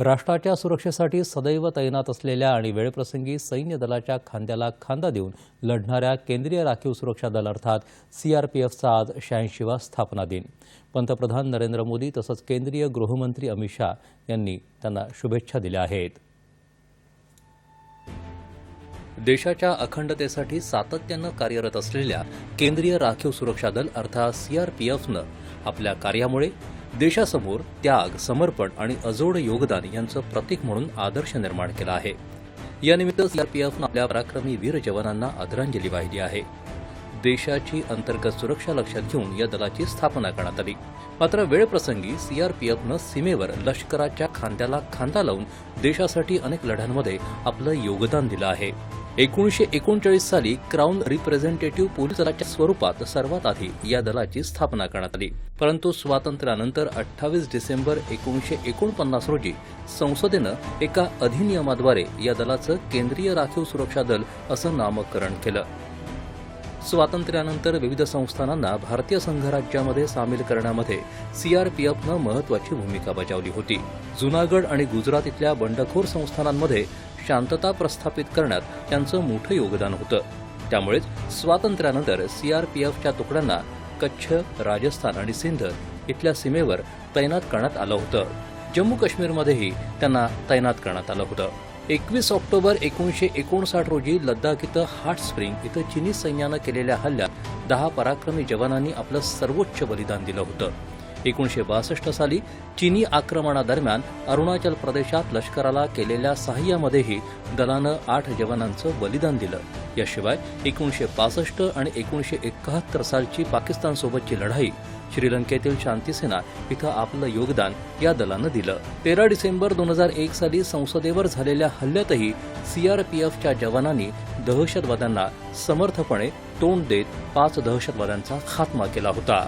राष्ट्राच्या सुरक्षेसाठी सदैव तैनात असलेल्या आणि वेळप्रसंगी सैन्य दलाच्या खांद्याला खांदा देऊन लढणाऱ्या केंद्रीय राखीव सुरक्षा दल अर्थात सीआरपीएफचा आज शहाऐंशीवा स्थापना दिन. पंतप्रधान नरेंद्र मोदी तसंच केंद्रीय गृहमंत्री अमित शाह यांनी त्यांना शुभेच्छा दिल्या आहेत. देशाच्या अखंडतेसाठी सातत्यानं कार्यरत असलेल्या केंद्रीय राखीव सुरक्षा दल अर्थात सीआरपीएफनं आपल्या कार्यामुळे देशासमोर त्याग समर्पण आणि अजोड योगदान यांचं प्रतीक म्हणून आदर्श निर्माण केला आहे. यानिमित्त सीआरपीएफनं आपल्या पराक्रमी वीर जवानांना आदरांजली वाहिली आहे. देशाची अंतर्गत सुरक्षा लक्षात घेऊन या दलाची स्थापना करण्यात आली. मात्र वेळप्रसंगी सीआरपीएफनं सीमेवर लष्कराच्या खांद्याला खांदा लावून देशासाठी अनेक लढ्यांमध्ये आपलं योगदान दिलं आहे. एकोणीसशे एकोणचाळीस साली क्राऊन रिप्रेझेंटेटिव्ह पोलीस दलाच्या स्वरूपात सर्वात आधी या दलाची स्थापना करण्यात आली. परंतु स्वातंत्र्यानंतर अठ्ठावीस डिसेंबर एकोणीसशे एकोणपन्नास रोजी संसदेनं एका अधिनियमाद्वारे या दलाचं केंद्रीय राखीव सुरक्षा दल असं नामकरण केलं. स्वातंत्र्यानंतर विविध संस्थानांना भारतीय संघराज्यामध्ये सामील करण्यामध्ये सीआरपीएफनं महत्वाची भूमिका बजावली होती. जुनागड आणि गुजरात इथल्या बंडखोर संस्थानांमध्ये शांतता प्रस्थापित करण्यात त्यांचं मोठं योगदान होतं. त्यामुळेच स्वातंत्र्यानंतर सीआरपीएफच्या तुकड्यांना कच्छ राजस्थान आणि सिंध इथल्या सीमेवर तैनात करण्यात आलं होतं. जम्मू काश्मीरमध्येही त्यांना तैनात करण्यात आलं होतं. एकवीस ऑक्टोबर एकोणीसशे एकोणसाठ रोजी लद्दाख इथं हॉट स्प्रिंग इथं चिनी सैन्यानं केलेल्या हल्ल्यात दहा पराक्रमी जवानांनी आपलं सर्वोच्च बलिदान दिलं होतं. एकोणीसशे बासष्ट साली चिनी आक्रमणादरम्यान अरुणाचल प्रदेशात लष्कराला केलेल्या सहाय्यामध्येही दलानं आठ जवानांचं बलिदान दिलं. याशिवाय एकोणीसशे पासष्ट आणि एकोणीसशे एकाहत्तर सालची पाकिस्तानसोबतची लढाई श्रीलंकेतील शांतीसेना इथं आपलं योगदान या दलानं दिलं. तेरा डिसेंबर दोन हजार एक साली संसदेवर झालेल्या हल्ल्यातही सीआरपीएफच्या जवानांनी दहशतवाद्यांना समर्थपणे तोंड देत पाच दहशतवाद्यांचा खात्मा केला होता.